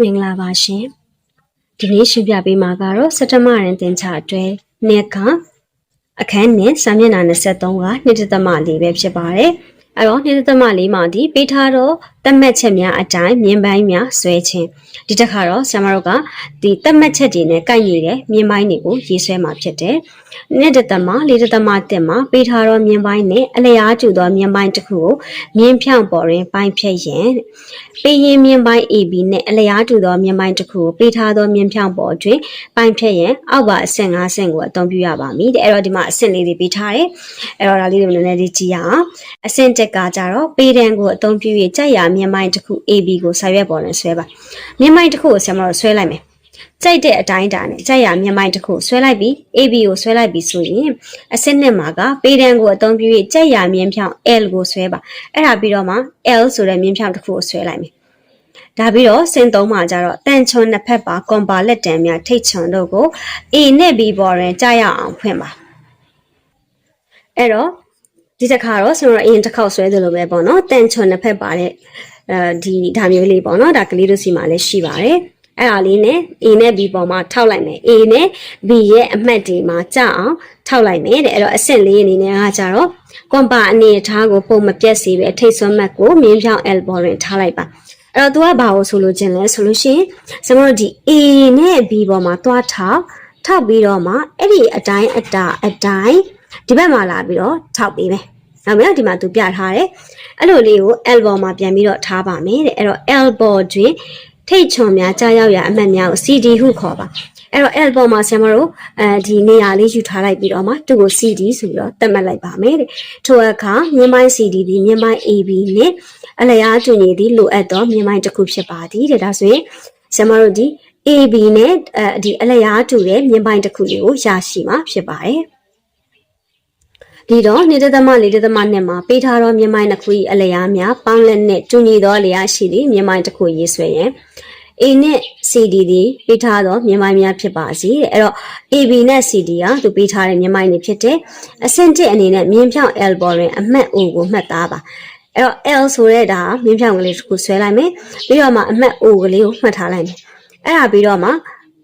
မင်္ဂလာပါရှင်ဒီနေ့ရှင်းပြပေးမှာကတော့စက်တမရင်တင်ချအတွဲနှစ်ကအခန်းနဲ့စာမျက်နှာ23ကနှစ်တသမလေးပဲဖြစ်ပါတယ်အဲ့တော့နှစ်တသမလေးမှာဒီပေးထားတော့ တတ်မှတ်ချက်များအတိုင်းမြင်ပိုင်းများဆွဲခြင်းဒီတစ်ခါတော့ဆရာမတို့ကဒီတတ်မှတ်ချက်တွေနဲ့ကိုက်နေတဲ့မြင်ပိုင်းတွေကိုရေးဆွဲမှာဖြစ်တယ်နှစ်တသမလေးတသမတက်မှာပေးထားတော့မြင်ပိုင်းနဲ့အလျားကျူသောမြင်ပိုင်းတစ်ခုကိုမြင်းဖြောင်းပေါ်တွင်ပိုင်းဖြတ်ရင်တဲ့ပေးရင်မြင်ပိုင်း AB နဲ့အလျားတူသောမြင်ပိုင်းတစ်ခုကိုပေးထားသောမြင်ဖြောင်းပေါ်အတွင်းပိုင်းဖြတ်ရင်အောက်ပါအဆင့်5ဆင့်ကိုအသုံးပြုရပါမည်တဲ့အဲ့တော့ဒီမှာအဆင့်လေးတွေပေးထားတယ်အဲ့တော့ဒါလေးတွေနည်းနည်းလေးကြည့်ရအောင်အဆင့်တက်ကကြတော့ပေးတန်းကိုအသုံးပြု၍ကြက်ရမြင်ပိုင်းတစ်ခု AB ကိုစာရွက်ပေါ်နဲ့ဆွဲပါမြင်ပိုင်းတစ်ခုကိုဆရာမတို့ဆွဲလိုက်မယ်ကြိုက်တဲ့အတိုင်းတာနဲ့ကြက်ရမြင်ပိုင်းတစ်ခုဆွဲလိုက်ပြီး AB ကိုဆွဲလိုက်ပြီးဆိုရင်အဆင့်နှစ်မှာကပေးတန်းကိုအသုံးပြု၍ကြက်ရမြင်ဖြောင်း L ကိုဆွဲပါအဲ့ဒါပြီးတော့မှ L ဆိုတဲ့မြင်ဖြောင်းတစ်ခုကိုဆွဲလိုက်မယ်ဒါပြီးတော့စင်သုံးမှာကြတော့တန်ချွန်နှစ်ဖက်ပါကွန်ပါလက်တံများထိတ်ချွန်တို့ကို A နဲ့ B ပေါ်တွင်ကြားရအောင်ဖွင့်ပါအဲ့တော့ ဒီတစ်ခါတော့ကျွန်တော်အရင်တစ်ခေါက်ဆွဲသလိုပဲပေါ့နော်တန်ချွန်နှစ်ဖက်ပါတဲ့အဲဒီဒါမျိုးလေးပေါ့နော်ဒါကလေးတို့စီမှာလည်းရှိပါတယ်အဲ့ဒါလေးနဲ့ A နဲ့ B ပေါ်မှာထောက်လိုက်မယ် A နဲ့ B ရဲ့အမှတ်တွေမှာကြအောင်ထောက်လိုက်မယ်တဲ့အဲ့တော့အဆင့်လေးအနေနဲ့ကကြတော့ကွန်ပါအနေအထားကိုပုံမပြတ်စေပဲထိတ်ဆွမ်းမှတ်ကိုမြင်းဖြောင်း L ပေါ်တွင်ထားလိုက်ပါအဲ့တော့ तू ကဘာကိုဆိုလို့ခြင်းလဲဆိုလို့ရှိရင်ကျွန်တော်တို့ဒီ A နဲ့ B ပေါ်မှာသွားထောက်ထောက်ပြီးတော့မှအဲ့ဒီအတိုင်းအတာအတိုင်း ဒီဘက်မှာလာပြီးတော့ထောက်ပေးမယ်။နောက်ပြီးတော့ဒီမှာ तू ပြထားတယ်။အဲ့လိုလေးကို L ပေါ်မှာပြန်ပြီးတော့ထားပါမယ်တဲ့။အဲ့တော့ L ပေါ်တွင်ထိတ်ချွန်များကြားရောက်ရာအမှတ်များကို CD ဟုခေါ်ပါ။အဲ့တော့ L ပေါ်မှာဆရာမတို့အဲဒီနေရာလေးယူထားလိုက်ပြီးတော့မှသူ့ကို CD ဆိုပြီးတော့သတ်မှတ်လိုက်ပါမယ်တဲ့။ထိုအခါမြင်းပိုင်း CD ဒီမြင်းပိုင်း AB နဲ့အလျားတူညီသည့်လိုအပ်သောမြင်းပိုင်းတစ်ခုဖြစ်ပါသည်တဲ့ဒါဆိုရင်ဆရာမတို့ဒီ AB နဲ့အဲဒီအလျားတူတဲ့မြင်းပိုင်းတစ်ခုလေးကိုရရှိမှာဖြစ်ပါတယ် ဒီတော့နေတသမလေးတသမနဲ့မှာပေးထားသောမြင်းပိုင်းတစ်ခု၏အလျားများပေါင်းလက်နဲ့တူညီသောအလျားရှိသည့်မြင်းပိုင်းတစ်ခုရေးဆွဲရင် A နဲ့ CD ဒီပေးထားသောမြင်းပိုင်းများဖြစ်ပါစီတဲ့အဲ့တော့ AB နဲ့ CD ကသူပေးထားတဲ့မြင်းပိုင်းတွေဖြစ်တယ်အဆင့်1အနေနဲ့မြင်းဖြောင်း L ပေါ်တွင်အမှတ် O ကိုမှတ်သားပါအဲ့တော့ L ဆိုတဲ့ဒါမြင်းဖြောင်းကလေးတစ်ခုဆွဲလိုက်မယ်ပြီးတော့မှအမှတ် O ကလေးကိုမှတ်ထားလိုက်မယ်အဲ့ဒါပြီးတော့မှ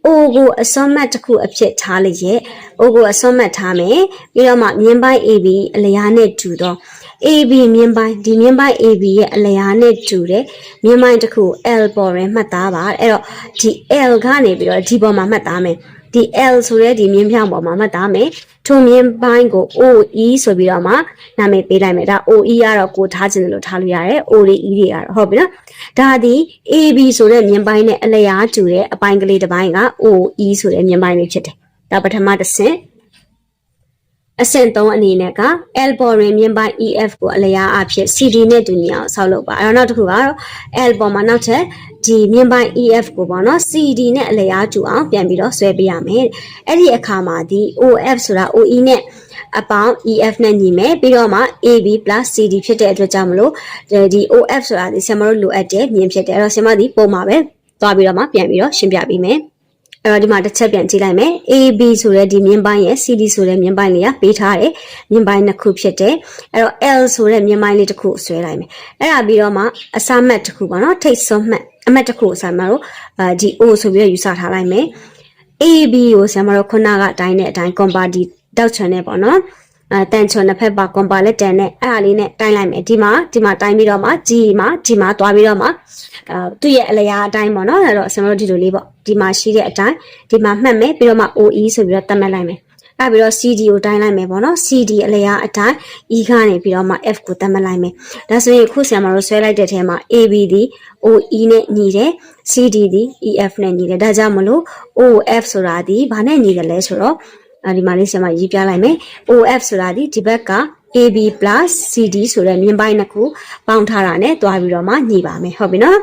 O ကိုအစွမ်းမှတ်တစ်ခုအဖြစ်ထားလိုက်ရဲ့ O ကိုအစွမ်းမှတ်ထားမယ်ပြီးတော့မှမြင်းပိုင်း AB အလျားနဲ့တူတော့ AB မြင်းပိုင်းဒီမြင်းပိုင်း AB ရဲ့အလျားနဲ့တူတဲ့မြင်းပိုင်းတစ်ခု L ပေါ်တွင်မှတ်သားပါအဲ့တော့ဒီ L ကနေပြီးတော့ဒီပေါ်မှာမှတ်သားမယ် ဒီ L ဆိုတဲ့ဒီမြင်းဖြောင်းပေါ်မှာမှတ်သားမယ်ထိုမြင်းပိုင်းကို OE ဆိုပြီးတော့မှနာမည်ပေးလိုက်မယ်ဒါ OE ကတော့ကိုထားခြင်းလို့ထားလို့ရတယ် O တွေ E တွေကတော့ဟုတ်ပြီနော်ဒါဒီ AB ဆိုတဲ့မြင်းပိုင်းနဲ့အလျားတူတဲ့အပိုင်းကလေးတစ်ပိုင်းက OE ဆိုတဲ့မြင်းပိုင်းလေးဖြစ်တယ်ဒါပထမတစ်ဆင့် အဆင့်3အနေနဲ့က L ပေါ်တွင်မြင်းပိုင်း EF ကိုအလျားအဖြစ် CD နဲ့တူညီအောင်ဆောက်လုပ်ပါအဲ့တော့နောက်တစ်ခုကတော့ L ပေါ်မှာနောက်ထပ်ဒီမြင်းပိုင်း EF ကိုပေါ့နော် CD နဲ့အလျားတူအောင်ပြန်ပြီးတော့ဆွဲပေးရမယ်အဲ့ဒီအခါမှာဒီ OF ဆိုတာ OE နဲ့အပေါင်း EF နဲ့ညီမယ်ပြီးတော့မှ AB CD ဖြစ်တဲ့အတွက်ကြောင့်မလို့ဒီ OF ဆိုတာဒီဆင်မတို့လိုအပ်တဲ့မြင်းဖြစ်တယ်အဲ့တော့ဆင်မဒီပုံမှာပဲသွားပြီးတော့မှပြန်ပြီးတော့ရှင်းပြပေးမယ် အဲ့တော့ဒီမှာတစ်ချက်ပြန်ကြည့်လိုက်မယ် AB ဆိုတဲ့ဒီမြင်းပိုင်းရဲ့ CD ဆိုတဲ့မြင်းပိုင်းလေးကပေးထားတယ်မြင်းပိုင်းနှစ်ခုဖြစ်တယ်အဲ့တော့ L ဆိုတဲ့မြင်းပိုင်းလေးတစ်ခုဆွဲလိုက်မယ်အဲ့ဒါပြီးတော့မှအစမှတ်တစ်ခုပေါ့နော်ထိတ်စွန်းမှတ်အမှတ်တစ်ခုအစမှတ်လို့အဲဒီ O ဆိုပြီးတော့ယူဆထားလိုက်မယ် AB ကိုဆရာမတို့ခုနကအတိုင်းနဲ့အတိုင်း compati တောက်ချန်နဲ့ပေါ့နော် အဲတန်ချွန်တစ်ဖက်ပါကွန်ပါလက်တန်နဲ့အဲ့ဒါလေးနဲ့တိုင်းလိုက်မယ်ဒီမှာဒီမှာတိုင်းပြီးတော့မှ G မှာဒီမှာသွားပြီးတော့မှအဲသူ့ရဲ့အလျားအတိုင်းပေါ့နော်အဲ့တော့ကျွန်တော်တို့ဒီလိုလေးပေါ့ဒီမှာရှိတဲ့အတိုင်းဒီမှာမှတ်မယ်ပြီးတော့မှ OE ဆိုပြီးတော့သတ်မှတ်လိုက်မယ်အဲ့ပြီးတော့ CD ကိုတိုင်းလိုက်မယ်ပေါ့နော် CD အလျားအတိုင်း E ကနေပြီးတော့မှ F ကိုသတ်မှတ်လိုက်မယ်ဒါဆိုရင်ခုဆရာမတို့ဆွဲလိုက်တဲ့ထဲမှာ AB ဒီ OE နဲ့ညီတယ် CD ဒီ EF နဲ့ညီတယ်ဒါကြောင့်မလို့ OF ဆိုတာဒီဘာနဲ့ညီတယ်လဲဆိုတော့အဲ ဒီမှာလေးဆရာမရေးပြလိုက်မယ် OF ဆိုတာဒီဒီဘက်က AB CD ဆိုတဲ့မြင်းပိုင်းနှစ်ခုပေါင်းထားတာနဲ့တွားပြီးတော့မှညီပါမယ်ဟုတ်ပြီနော်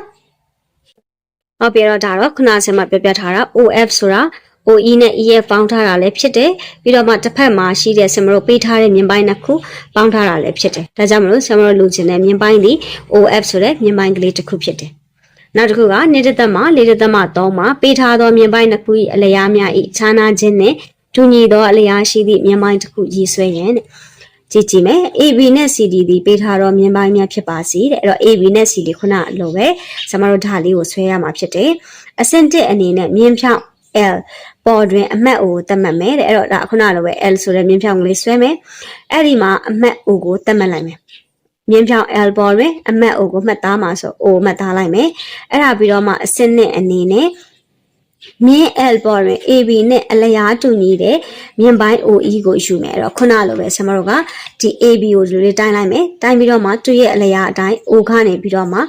ဟုတ်ပြီတော့ဒါတော့ခုနဆရာမပြောပြထားတာ OF ဆိုတာ OE နဲ့ EF ပေါင်းထားတာလည်းဖြစ်တယ်ပြီးတော့မှတစ်ဖက်မှာရှိတဲ့ဆင်မတို့ပေးထားတဲ့မြင်းပိုင်းနှစ်ခုပေါင်းထားတာလည်းဖြစ်တယ်ဒါကြောင့်မလို့ဆင်မတို့လိုချင်တဲ့မြင်းပိုင်းဒီ OF ဆိုတဲ့မြင်းပိုင်းကလေးတစ်ခုဖြစ်တယ်နောက်တစ်ခုကနေတသက်မှာလေးတသက်မှာ3မှာပေးထားသောမြင်းပိုင်းတစ်ခု၏အလျားများ၏ခြားနာခြင်းနဲ့ တူညီသောအလျားရှိသည့်မြင်းပိုင်းတစ်ခုရည်ဆွဲရန်တဲ့ကြည့်ကြည့်မယ် AB နဲ့ CD ဒီပေးထားတော့မြင်ပိုင်းများဖြစ်ပါစီတဲ့အဲ့တော့ AB နဲ့ CD ခုနလိုပဲကျမတို့ဒါလေးကိုဆွဲရမှာဖြစ်တယ်အဆင့်1အနေနဲ့မြင်းဖြောင်း L ပေါ်တွင်အမှတ် O ကိုသတ်မှတ်မယ်တဲ့အဲ့တော့ဒါခုနလိုပဲ L ဆိုတဲ့မြင်းဖြောင်းကလေးဆွဲမယ်အဲ့ဒီမှာအမှတ် O ကိုသတ်မှတ်လိုက်မယ်မြင်းဖြောင်း L ပေါ်တွင်အမှတ် O ကိုမှတ်သားမှာဆို O မှတ်သားလိုက်မယ်အဲ့ဒါပြီးတော့မှအဆင့်2အနေနဲ့ မြင်း L ပေါ်တွင် AB နဲ့အလျားတူညီတဲ့မြင်းပိုင်း OE ကိုယူမယ်အဲ့တော့ခုနလိုပဲဆရာမတို့ကဒီ AB ကိုလူလေးတိုင်းလိုက်မယ်တိုင်းပြီးတော့မှသူ့ရဲ့အလျားအတိုင်း O ကနေပြီးတော့မှ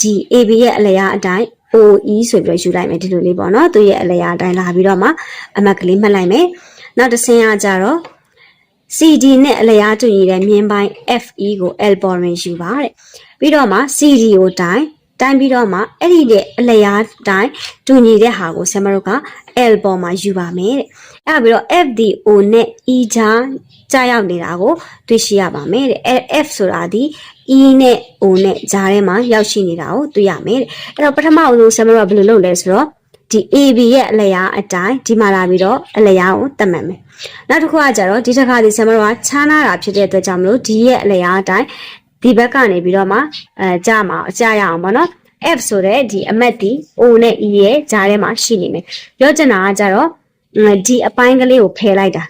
ဒီ AB ရဲ့အလျားအတိုင်း OE ဆိုပြီးတော့ယူလိုက်မယ်ဒီလိုလေးပေါ့နော်သူ့ရဲ့အလျားအတိုင်းလာပြီးတော့မှအမှတ်ကလေးမှတ်လိုက်မယ်နောက်တစ်ဆင့်ကကြတော့ CD နဲ့အလျားတူညီတဲ့မြင်းပိုင်း FE ကို L ပေါ်တွင်ယူပါတဲ့ပြီးတော့မှ CD ကိုတိုင်း တိုင်းပြီးတော့မှအဲ့ဒီတဲ့အလျားတိုင်းတူညီတဲ့ဟာကိုဆရာမတို့က L ပေါ်မှာယူပါမယ်တဲ့အဲ့ဒါပြီးတော့ FDO နဲ့ E ကြားကြားရောက်နေတာကိုတွေ့ရှိရပါမယ်တဲ့အဲ F ဆိုတာဒီ E နဲ့ O နဲ့ကြားထဲမှာရောက်ရှိနေတာကိုတွေ့ရမယ်တဲ့အဲ့တော့ပထမအဆုံးဆရာမတို့ကဘယ်လိုလုပ်လဲဆိုတော့ဒီ AB ရဲ့အလျားအတိုင်းဒီမှာလာပြီးတော့အလျားကိုသတ်မှတ်မယ်နောက်တစ်ခုကကြတော့ဒီတစ်ခါဒီဆရာမတို့ကချားနာတာဖြစ်တဲ့အတွက်ကြောင့်မလို့ဒီရဲ့အလျားအတိုင်း ဒီဘက်ကနေပြီးတော့မှအဲကြာမှာအကြာရအောင်ပေါ့နော် F ဆိုတဲ့ဒီအမတ်ဒီ O နဲ့ E ရဲ့ကြားထဲမှာရှိနေမယ်ပြောချင်တာကကြတော့ဒီအပိုင်းကလေးကိုဖယ်လိုက်တာ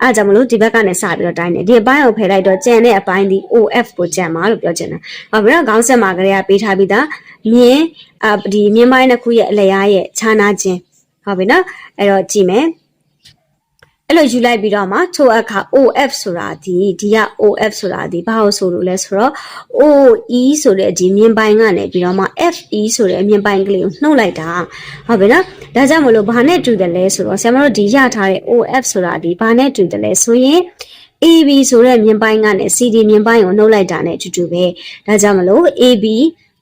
အဲကြောင့်မလို့ဒီဘက်ကနေစပြီးတော့တိုင်းတယ်ဒီအပိုင်းကိုဖယ်လိုက်တော့ကျန်တဲ့အပိုင်းဒီ OF ကိုကျန်မှာလို့ပြောချင်တာ။ဘာဖြစ်လဲခေါင်းဆက်မှာကလေးကပေးထားပြီးသားမြင်းအာဒီမြင်းပိုင်းတစ်ခုရဲ့အလျားရဲ့ခြားနာခြင်းဟုတ်ပြီနော်အဲ့တော့ကြည့်မယ် အဲ့လိုယူလိုက်ပြီးတော့မှထိုအခါ OF ဆိုတာဒီဒီက OF ဆိုတာဒီဘာလို့ဆိုလို့လဲဆိုတော့ OE ဆိုတဲ့ဒီမြင်းပိုင်းကနေပြီးတော့မှ FE ဆိုတဲ့မြင်းပိုင်းကလေးကိုနှုတ်လိုက်တာဟုတ်ပြီနော်ဒါကြောင့်မလို့ဘာနဲ့တူတယ်လဲဆိုတော့ဆရာမတို့ဒီရထားတဲ့ OF ဆိုတာဒီဘာနဲ့တူတယ်လဲဆိုရင် AB ဆိုတဲ့မြင်းပိုင်းကနေ CD မြင်းပိုင်းကိုနှုတ်လိုက်တာနဲ့အတူတူပဲဒါကြောင့်မလို့ AB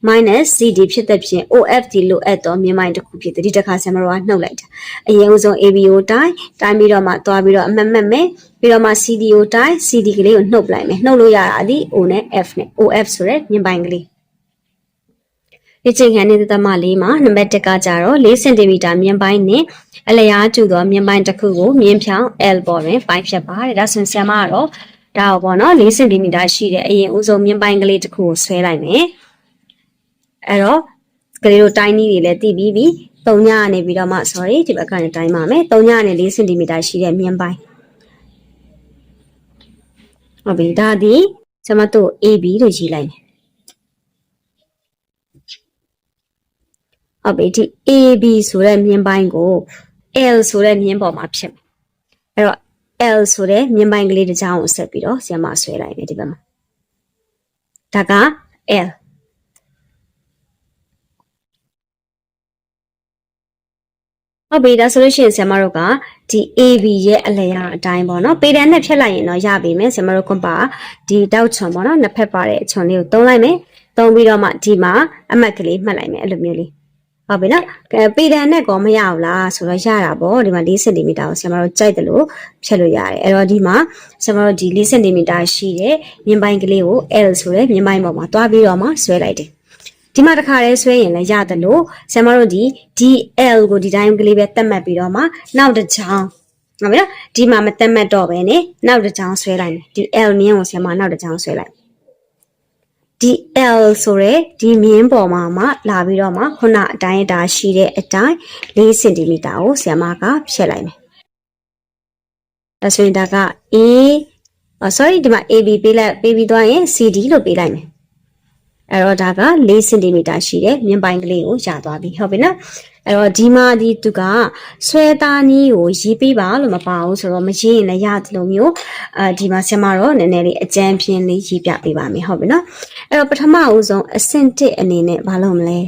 minus CD ဖြစ်တဲ့ဖြင့် OFD လို့အပ်တော့မြင်းပိုင်းတစ်ခုဖြစ်တယ်ဒီတစ်ခါဆရာမတို့ကနှုတ်လိုက်တာအရင်ဦးဆုံး AB ကိုတိုင်းတိုင်းပြီးတော့မှသွားပြီးတော့အမှတ်မှတ်မယ်ပြီးတော့မှ CD ကိုတိုင်း CD ကလေးကိုနှုတ်ပလိုက်မယ်နှုတ်လို့ရတာဒီ O နဲ့ F နဲ့ OF ဆိုတဲ့မြင်းပိုင်းကလေးဒီချိန်ခန်းနေတဲ့သမလေးမှာနံပါတ်1ကကြတော့4စင်တီမီတာမြင်းပိုင်းနဲ့အလျားကျူသောမြင်းပိုင်းတစ်ခုကိုမြင်းဖြောင်း L ပေါ်တွင်ပိုင်းဖြတ်ပါတယ်ဒါဆိုရင်ဆရာမကတော့ဒါပေါ့နော်4စင်တီမီတာရှိတဲ့အရင်ဦးဆုံးမြင်းပိုင်းကလေးတစ်ခုကိုဆွဲလိုက်မယ် အဲ့တော့ကလေးတို့တိုင်းနည်းတွေလည်းတည်ပြီးပြီ3ညကနေပြီးတော့မှ sorry ဒီဘက်ကနေတိုင်းပါမယ်3ညကနေ4စင်တီမီတာရှိတဲ့မြင်းပိုင်းဟုတ်ပြီဒါဒီကျွန်မတို့ AB လို့ရေးလိုက်မယ်ဟုတ်ပြီဒီ AB ဆိုတဲ့မြင်းပိုင်းကို L ဆိုတဲ့မြင်းပေါ်မှာဖြစ်မယ်အဲ့တော့ L ဆိုတဲ့မြင်းပိုင်းကလေးတစ်ချောင်းကိုဆက်ပြီးတော့ဆီယမဆွဲလိုက်မယ်ဒီဘက်မှာဒါက L ဟုတ်ပြီဒါဆိုလို့ရှိရင်ဆရာမတို့ကဒီ AB ရဲ့အလျားအတိုင်းပေါ့နော်ပေတန်နဲ့ဖြတ်လိုက်ရင်တော့ရပြီမယ်ဆရာမတို့ကွန်ပါဒီတောက်ချွန်ပေါ့နော်နှစ်ဖက်ပါတဲ့အချွန်လေးကိုသုံးလိုက်မယ်သုံးပြီးတော့မှဒီမှာအမှတ်ကလေးမှတ်လိုက်မယ်အဲ့လိုမျိုးလေးဟုတ်ပြီနော်ပေတန်နဲ့ကောမရဘူးလားဆိုတော့ရတာပေါ့ဒီမှာ4စင်တီမီတာကိုဆရာမတို့ကြိုက်တယ်လို့ဖြတ်လို့ရတယ်အဲ့တော့ဒီမှာဆရာမတို့ဒီ4စင်တီမီတာရှိတဲ့မြင်းပိုင်းကလေးကို L ဆိုတဲ့မြင်းပိုင်းပေါ်မှာတွားပြီးတော့မှဆွဲလိုက်တယ် ဒီမှာတစ်ခါတည်းဆွဲရင်လည်းရတယ်လို့ဆရာမတို့ဒီ DL ကိုဒီတိုင်းကလေးပဲသတ်မှတ်ပြီးတော့မှနောက်တစ်ချောင်းဟုတ်ပြီနော်ဒီမှာမသတ်မှတ်တော့ပဲねနောက်တစ်ချောင်းဆွဲလိုက်မယ်ဒီ L မြင်းကိုဆရာမနောက်တစ်ချောင်းဆွဲလိုက်ဒီ L ဆိုရဲဒီမြင်းပေါ်မှာမှလာပြီးတော့မှခုနအတိုင်းအတာရှိတဲ့အတိုင်း4စင်တီမီတာကိုဆရာမကဖြတ်လိုက်မယ်ဒါဆိုရင်ဒါက A sorry ဒီမှာ AB ပေးလိုက်ပေးပြီးသွားရင် CD လို့ပေးလိုက်မယ် အဲ့တော့ဒါက4စင်တီမီတာရှိတဲ့မြင်းပိုင်းကလေးကိုရသွားပြီဟုတ်ပြီနော်အဲ့တော့ဒီမှာဒီသူကဆွဲသားနီးကိုရေးပေးပါလို့မပါဘူးဆိုတော့မရေးရင်လည်းရတယ်လို့မျိုးအာဒီမှာဆင်မတော့နည်းနည်းလေးအကြမ်းပြင်းလေးရေးပြပေးပါမယ်ဟုတ်ပြီနော်အဲ့တော့ပထမဦးဆုံးအဆင့်1အနေနဲ့မလုပ်မလဲ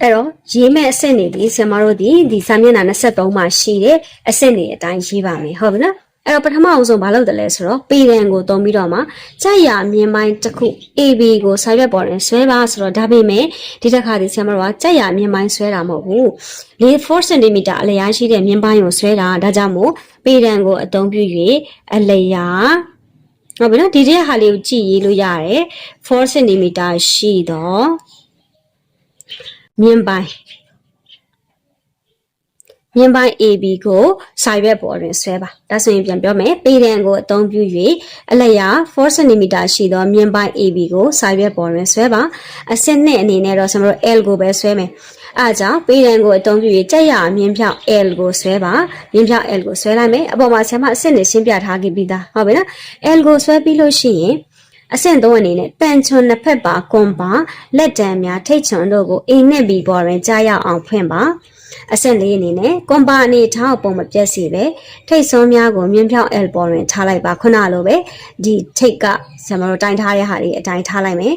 အဲ့တော့ရေးမဲ့အဆင့်တွေဒီဆင်မတို့ဒီဒီစာမျက်နှာ23မှာရှိတဲ့အဆင့်တွေအတိုင်းရေးပါမယ်ဟုတ်ပြီနော် အဲ့တော့ပထမအဆုံးမလုပ်တယ်လဲဆိုတော့ပေရန်ကိုတုံးပြီးတော့မှကြက်ရမြင်းပိုင်းတစ်ခု AB ကိုစာရွက်ပေါ်တင်ဆွဲပါဆိုတော့ဒါပေမဲ့ဒီတစ်ခါဒီဆရာမတို့ကကြက်ရမြင်းပိုင်းဆွဲတာမဟုတ်ဘူး4 cm အလျားရှိတဲ့မြင်းပိုင်းကိုဆွဲတာဒါကြောင့်မို့ပေရန်ကိုအသုံးပြု၍အလျားဟုတ်ပြီနော်ဒီတဲ့ဟာလေးကိုကြည့်ရေးလို့ရတယ်4 cm ရှိတော့မြင်းပိုင်း မြင်းပိုင်း AB ကိုစာရွက်ပေါ်တွင်ဆွဲပါဒါဆိုရင်ပြန်ပြောမယ်ပေတံကိုအသုံးပြု၍အလျာ4 cm ရှိသောမြင်းပိုင်း AB ကိုစာရွက်ပေါ်တွင်ဆွဲပါအစစ်နှစ်အနေနဲ့တော့ကျွန်တော်တို့ L ကိုပဲဆွဲမယ်အားကြောင့်ပေတံကိုအသုံးပြု၍ကြက်ရအမြင့်ဖြောင်း L ကိုဆွဲပါမြင့်ဖြောင်း L ကိုဆွဲလိုက်မယ်အပေါ်မှာဆရာမအစစ်နဲ့ရှင်းပြထားခဲ့ပြီးသားဟုတ်ပြီနော် L ကိုဆွဲပြီးလို့ရှိရင်အဆင့်သုံးအနေနဲ့တန်ချွန်နှစ်ဖက်ပါကွန်ပါလက်တံများထိတ်ချွန်တို့ကိုအိမ်နဲ့ဘီပေါ်တွင်ကြားရောက်အောင်ဖွင့်ပါ အဆင့်လေးအနေနဲ့ကွန်ပါအနေထားပုံမပြတ်စီပဲထိတ်ဆုံးများကိုမြင်းဖြောင်း L ပေါ်တွင်ထားလိုက်ပါခုနလိုပဲဒီထိတ်ကကျွန်တော်တို့တိုင်ထားတဲ့ဟာတွေအတိုင်းထားလိုက်မယ်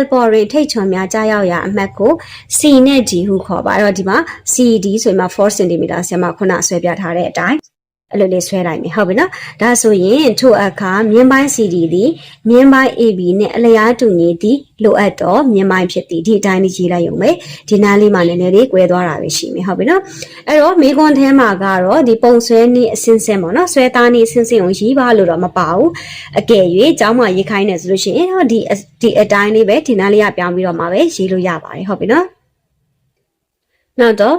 L ပေါ်တွင်ထိတ်ချွန်များကြားရောက်ရာအမှတ်ကို C နဲ့ D ဟုခေါ်ပါအဲ့တော့ဒီမှာ CD ဆိုရင်မှ4 cm ဆရာမခုနဆွဲပြထားတဲ့အတိုင်း အဲ့လိုလေးဆွဲလိုက်မယ်ဟုတ်ပြီနော်ဒါဆိုရင်ထို့အခါမြင်းပိုင်း CD သည်မြင်းပိုင်း AB နဲ့အလျားတူညီသည့်လိုအပ်တော့မြင်းပိုင်းဖြစ်သည်ဒီအတိုင်းလေးရေးလိုက်ရုံပဲဒီနားလေးမှာနည်းနည်းလေး꿰သွားတာပဲရှိမယ်ဟုတ်ပြီနော်အဲ့တော့မိကွန်ထဲမှာကတော့ဒီပုံဆွဲနည်းအစင်းစင်းပေါ့နော်ဆွဲသားနည်းအစင်းစင်းကိုရေးပါလို့တော့မပါဘူးအကယ်၍ကျောင်းမှာရေးခိုင်းနေဆိုလို့ရှိရင်ဟောဒီဒီအတိုင်းလေးပဲဒီနားလေးကပြောင်းပြီးတော့မှပဲရေးလို့ရပါတယ်ဟုတ်ပြီနော်နောက်တော့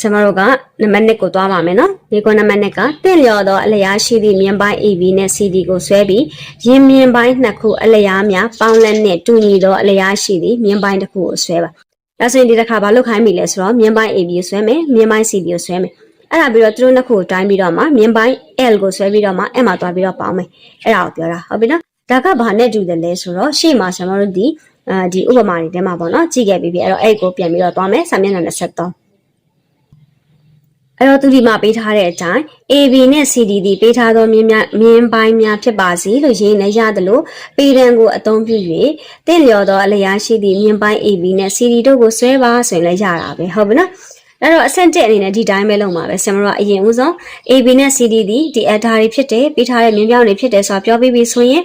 ဆမတို့ကနံပါတ်1ကိုသွားပါမယ်နော်ဒီကွန်နံပါတ်1ကတင့်လျော်သောအလျားရှိသည့်မြင်းပိုင်း AB နဲ့ CD ကိုဆွဲပြီးရင်းမြင်းပိုင်းနှစ်ခုအလျားများပေါင်းလက်နဲ့တူညီသောအလျားရှိသည့်မြင်းပိုင်းတစ်ခုကိုဆွဲပါဒါဆိုရင်ဒီတစ်ခါဘာလုပ်ခိုင်းပြီလဲဆိုတော့မြင်းပိုင်း AB ကိုဆွဲမယ်မြင်းပိုင်း CD ကိုဆွဲမယ်အဲ့ဒါပြီးတော့သူတို့နှစ်ခုကိုတိုင်းပြီးတော့မှမြင်းပိုင်း L ကိုဆွဲပြီးတော့မှ M မှာသွားပြီးတော့ပေါင်းမယ်အဲ့ဒါကိုပြောတာဟုတ်ပြီနော်ဒါကဘာနဲ့တူတယ်လဲဆိုတော့ရှေ့မှာကျွန်တော်တို့ဒီအာဒီဥပမာတွေထဲမှာပေါ့နော်ကြည့်ခဲ့ပြီးပြီအဲ့တော့အဲ့ကိုပြန်ပြီးတော့သွားမယ်စာမျက်နှာ23 အဲ့တော့သူဒီမှာပေးထားတဲ့အတိုင်း AB နဲ့ CD ဒီပေးထားသောမြင်းများမြင်းပိုင်းများဖြစ်ပါစေလို့ရေးနေရတယ်လို့ပေတံကိုအသုံးပြု၍တင့်လျော်သောအလျားရှိသည့်မြင်းပိုင်း AB နဲ့ CD တို့ကိုဆွဲပါဆိုရင်လည်းရတာပဲဟုတ်ပြီနော်အဲ့တော့အဆင့်တက်အနေနဲ့ဒီတိုင်းပဲလုပ်မှာပဲဆင်မတို့ကအရင်ဦးဆုံး AB နဲ့ CD ဒီဒီ data တွေဖြစ်တယ်ပေးထားတဲ့မြင်းပြောင်းတွေဖြစ်တယ်ဆိုတာပြောပြီးပြီဆိုရင်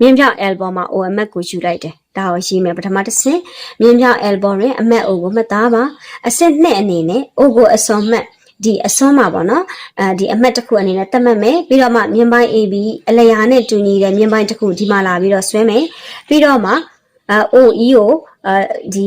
မြင်းပြောင်း album မှာ OMF ကိုယူလိုက်တယ်ဒါကိုရေးမယ်ပထမတစ်ဆင့်မြင်းပြောင်း album တွင်အမတ် O ကိုမှတ်သားပါအဆင့်2အနေနဲ့ O ကိုအစုံမှတ် ဒီအစွန်းမှာပေါ့နော်အဲဒီအမှတ်တစ်ခုအနေနဲ့သတ်မှတ်မယ်ပြီးတော့မှမြင်းပိုင်း AB အလျာနဲ့တူညီတဲ့မြင်းပိုင်းတစ်ခုဒီမှာလာပြီးတော့ဆွဲမယ်ပြီးတော့မှအဲ OE ကိုအဲဒီ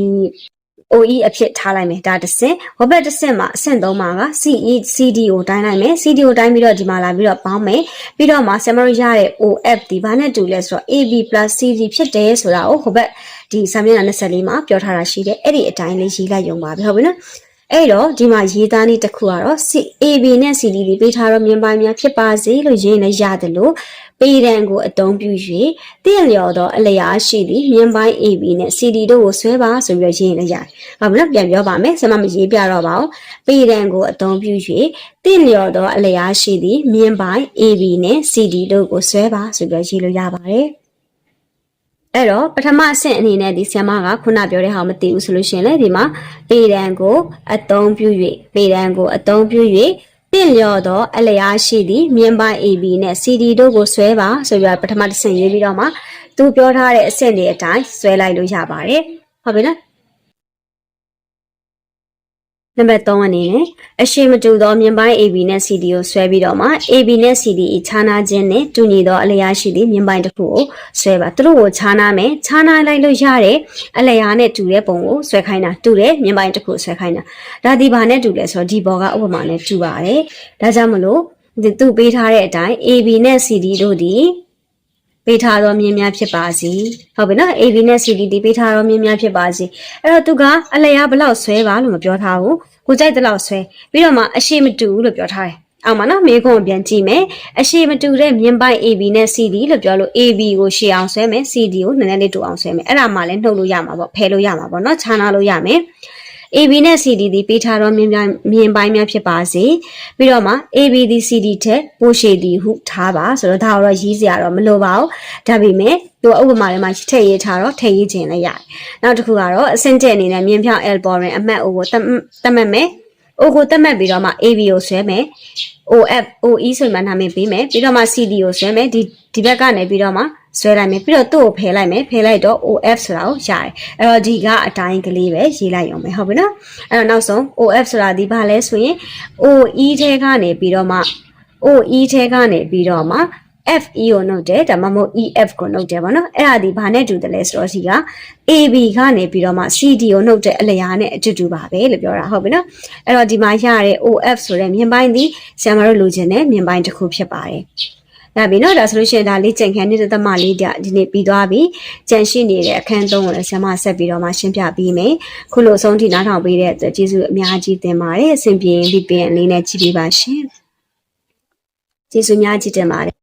OE အဖြစ်ထားလိုက်မယ်ဒါတစ်ဆင့်ဝဘက်တစ်ဆင့်မှာအဆင့်သုံးမှာက CE CD ကိုတိုင်းလိုက်မယ် CD ကိုတိုင်းပြီးတော့ဒီမှာလာပြီးတော့ပေါင်းမယ်ပြီးတော့မှ summary ရတဲ့ OF ဒီဘာနဲ့တူလဲဆိုတော့ AB CD ဖြစ်တယ်ဆိုတာကိုဟိုဘက်ဒီစာမျက်နှာ24မှာပြောထားတာရှိတယ်အဲ့ဒီအတိုင်းလေးရေးလိုက်ရုံပါပဲဟုတ်ပြီနော် အဲ့တော့ဒီမှာရေးသားနည်းတစ်ခုကတော့ AB နဲ့ CD တွေပေးထားတော့မြင်ပိုင်းများဖြစ်ပါစေလို့ရေးနေရတယ်လို့ပေတံကိုအသုံးပြု၍တင့်လျော်သောအလျားရှိသည့်မြင်ပိုင်း AB နဲ့ CD တို့ကိုဆွဲပါဆိုပြီးရေးနေရတယ်။ဘာမလို့ပြန်ပြောပါမယ်။ဆမမရေးပြတော့ပါဘူး။ပေတံကိုအသုံးပြု၍တင့်လျော်သောအလျားရှိသည့်မြင်ပိုင်း AB နဲ့ CD တို့ကိုဆွဲပါဆိုပြီးရေးလို့ရပါတယ်။ အဲ့တော့ပထမအဆင့်အနေနဲ့ဒီဆ iam ကခုနပြောတဲ့ဟာမသိဘူးဆိုလို့ရှိရင်လေဒီမှာပေတံကိုအသုံးပြု၍ပေတံကိုအသုံးပြု၍တင့်လျော်သောအလျားရှိသည့်မြင်းပိုင်း AB နဲ့ CD တို့ကိုဆွဲပါဆိုပြီးတော့ပထမတစ်ဆင့်ရေးပြီးတော့မှသူပြောထားတဲ့အဆင့်တွေအတိုင်းဆွဲလိုက်လို့ရပါတယ်ဟုတ်ပြီနော် နံပါတ်3အနေနဲ့အရှိမတူသောမြင်ပိုင်း AB နဲ့ CD ကိုဆွဲပြီးတော့မှ AB နဲ့ CD ဤခြားနာခြင်းနဲ့တူညီသောအလျားရှိသည့်မြင်ပိုင်းတစ်ခုကိုဆွဲပါသူတို့ကိုခြားနာမယ်ခြားနာလိုက်လို့ရတဲ့အလျားနဲ့တူတဲ့ပုံကိုဆွဲခိုင်းတာတူတဲ့မြင်ပိုင်းတစ်ခုဆွဲခိုင်းတာဒါဒီဘာနဲ့တူလဲဆိုတော့ဒီဘောကဥပမာနဲ့တူပါတယ်ဒါကြောင့်မလို့ဒီသူပေးထားတဲ့အတိုင်း AB နဲ့ CD တို့ဒီ ပေးထားသောမြင်းများဖြစ်ပါစေဟုတ်ပြီနော် AB နဲ့ CD ဒီပေးထားသောမြင်းများဖြစ်ပါစေအဲ့တော့သူကအလျားဘလောက်ဆွဲပါလို့မပြောထားဘူးကိုကြိုက်တဲ့လောက်ဆွဲပြီးတော့မှအရှိမတူဘူးလို့ပြောထားတယ်အောင်မနော်မေခွန်ပြန်ကြည့်မယ်အရှိမတူတဲ့မြင်းပိုက် AB နဲ့ CD လို့ပြောလို့ AB ကိုရှေ့အောင်ဆွဲမယ် CD ကိုနည်းနည်းလေးတူအောင်ဆွဲမယ်အဲ့ဒါမှလည်းနှုတ်လို့ရမှာပေါ့ဖယ်လို့ရမှာပေါ့နော်ခြားနာလို့ရမယ် AB နဲ့ CD ဒီပေးထားတော့မြင်မြင်ပိုင်းများဖြစ်ပါစေပြီးတော့မှ AB ဒီ CD ထက်ပိုရှည်သည်ဟုထားပါဆိုတော့ဒါတော့ရေးစရာတော့မလိုပါဘူးဒါပေမဲ့သူဥပမာထဲမှာထည့်ရေးထားတော့ထည့်ရေးခြင်းလည်းရတယ်နောက်တစ်ခုကတော့အဆင့်တက်အနေနဲ့မြင်ဖြောင်း L ပေါ်တွင်အမှတ် O ကိုသတ်မှတ်မယ် O ကိုသတ်မှတ်ပြီးတော့မှ AB ကိုဆွဲမယ် OF OE ဆိုမှနာမည်ပေးမယ်ပြီးတော့မှ CD ကိုဆွဲမယ်ဒီဒီဘက်ကနေပြီးတော့မှ ဆွဲလိုက်မယ်ပြီးတော့သူ့ကိုဖယ်လိုက်မယ်ဖယ်လိုက်တော့ OF ဆိုတာကိုရတယ်အဲ့တော့ဒီကအတိုင်းကလေးပဲရေးလိုက်အောင်မယ်ဟုတ်ပြီနော်အဲ့တော့နောက်ဆုံး OF ဆိုတာဒီဘာလဲဆိုရင် OE ထဲကနေပြီးတော့မှ OE ထဲကနေပြီးတော့မှ FE ကိုနှုတ်တယ်ဒါမှမဟုတ် EF ကိုနှုတ်တယ်ဗောနော်အဲ့ဒါဒီဘာနဲ့တူတယ်လဲဆိုတော့စီက AB ကနေပြီးတော့မှ CD ကိုနှုတ်တဲ့အလျာနဲ့အတူတူပါပဲလို့ပြောတာဟုတ်ပြီနော်အဲ့တော့ဒီမှာရတဲ့ OF ဆိုတဲ့မြင်ပိုင်းဒီဆရာမတို့လိုချင်တဲ့မြင်ပိုင်းတစ်ခုဖြစ်ပါတယ် ဒါပြီနော်ဒါဆိုလို့ရှိရင်ဒါလေးကြင်ခန်းနေတဲ့သမလေးတဒီနေ့ပြီးသွားပြီကြံရှိနေတဲ့အခန်းသုံးကိုလည်းဆရာမဆက်ပြီးတော့မှရှင်းပြပြီးမယ်ခုလိုအဆုံးထိနားထောင်ပေးတဲ့အတွက်ကျေးဇူးအများကြီးတင်ပါတယ်အဆင်ပြေရင်ဒီပင်လေးနဲ့ကြည့်ပေးပါရှင်ကျေးဇူးများကြီးတင်ပါတယ်